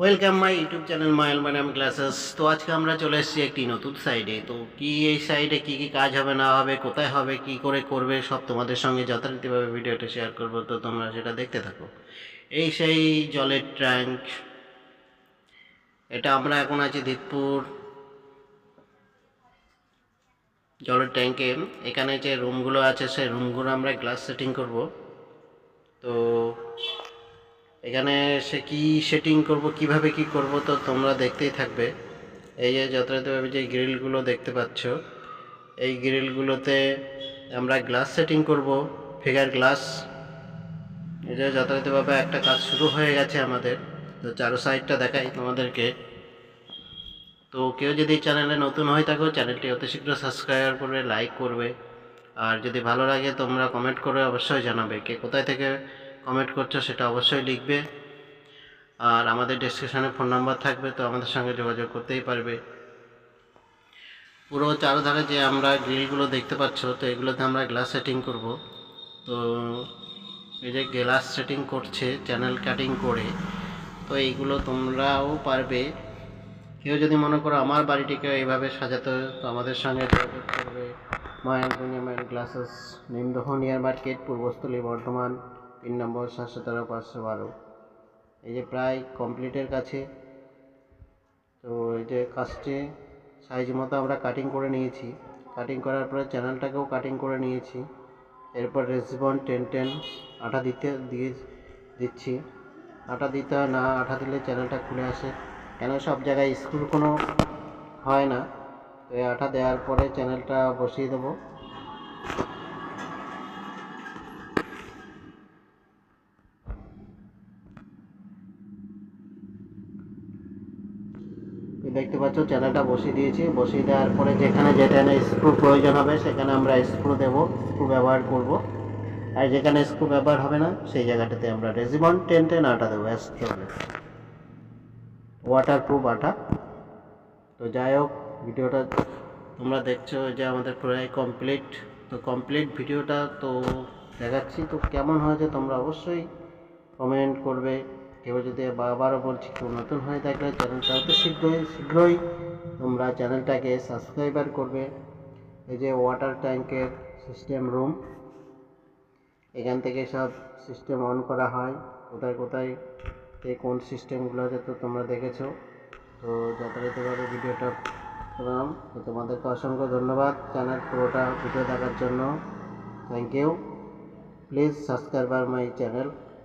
Welcome my YouTube channel মাইল madam classes তো আজকে আমরা চলে এসেছি একটি নতুন সাইডে তো কি এই সাইডে কি কি কাজ হবে, না হবে, কোথায় হবে, কি করে করবে, সব তোমাদের সঙ্গে যথারীতিভাবে ভিডিওটা শেয়ার করব। তো তোমরা সেটা দেখতে থাকো। এই সেই জলের ট্যাঙ্ক এটা আমরা এখন আছি দিতপুর জলের ট্যাঙ্কে এখানে যে রুমগুলো আছে, সেই রুমগুলো আমরা গ্লাস সেটিং করব। তো এখানে সে কি সেটিং করব, কীভাবে কি করব, তো তোমরা দেখতেই থাকবে। এই যে যথাযথভাবে যে গ্রিলগুলো দেখতে পাচ্ছ, এই গ্রিলগুলোতে আমরা গ্লাস সেটিং করব ফিগার গ্লাস এই যে যথাযথভাবে একটা কাজ শুরু হয়ে গেছে আমাদের, তো চারো সাইডটা দেখাই তোমাদেরকে। তো কেউ যদি চ্যানেলে নতুন হয়ে থাকো চ্যানেলটি অতি শীঘ্র সাবস্ক্রাইব করবে লাইক করবে। আর যদি ভালো লাগে, তোমরা কমেন্ট করে অবশ্যই জানাবে, কে কোথায় থেকে কমেন্ট করছ সেটা অবশ্যই লিখবে। আর আমাদের ডিসক্রিপশানে ফোন নাম্বার থাকবে, তো আমাদের সঙ্গে যোগাযোগ করতেই পারবে। পুরো চারধারে যে আমরা গ্রিলগুলো দেখতে পাচ্ছ, তো এগুলোতে আমরা গ্লাস সেটিং করব। তো এই যে গ্লাস সেটিং করছে চ্যানেল কাটিং করে, তো এইগুলো তোমরাও পারবে। কেউ যদি মনে করো আমার বাড়িটিকে এইভাবে সাজাতে, তো আমাদের সঙ্গে যোগাযোগ করবে। Mayan Mayan glasses Nimdaha near market Purbasthali Bardhaman. Pin number, সাতশো তেরো, পাঁচশো বারো। এই যে প্রায় কমপ্লিটের কাছে, তো এই যে কাজটি সাইজ মতো আমরা কাটিং করে নিয়েছি। কাটিং করার পরে চ্যানেলটাকেও কাটিং করে নিয়েছি। এরপর রেসিবন টেন টেন আঠা দিতে, দিয়ে দিচ্ছি। আঠা দিতে হয় না, আঠা দিলে চ্যানেলটা খুলে আসে। কেন সব জায়গায় স্ক্রু কোনো হয় না। তো আঠা দেওয়ার পরে চ্যানেলটা বসিয়ে দেবো। দেখতে পাচ্ছ চ্যানেলটা বসিয়ে দিয়েছি। বসিয়ে দেওয়ার পরে যেখানে যেখানে স্ক্রু প্রয়োজন হবে, সেখানে আমরা স্ক্রু দেবো স্ক্রু ব্যবহার করব। আর যেখানে স্ক্রু ব্যবহার হবে না, সেই জায়গাটাতে আমরা রেজিবন টেন টেন আটা দেবো অ্যাসতে হবে ওয়াটারপ্রুফ আটা। তো যাই হোক, ভিডিওটা তোমরা দেখছ যে আমাদের প্রায় কমপ্লিট তো কমপ্লিট ভিডিওটা তো দেখাচ্ছি। তো কেমন হয়েছে তোমরা অবশ্যই কমেন্ট করবে। কেউ যদি আবারও বলছি কেউ নতুন হয়ে থাকলে চ্যানেলটা অতি শীঘ্রই শীঘ্রই তোমরা চ্যানেলটাকে সাবস্ক্রাইবার করবে। এই যে ওয়াটার ট্যাঙ্কের সিস্টেম রুম এখান থেকে সব সিস্টেম অন করা হয়। কোথায় কোথায় কোন সিস্টেমগুলো আছে তো তোমরা দেখেছ। তো যথাযথভাবে ভিডিওটা করলাম। তো তোমাদেরকে অসংখ্য ধন্যবাদ চ্যানেল পুরোটা ভিডিও দেখার জন্য। Thank you please subscribe my channel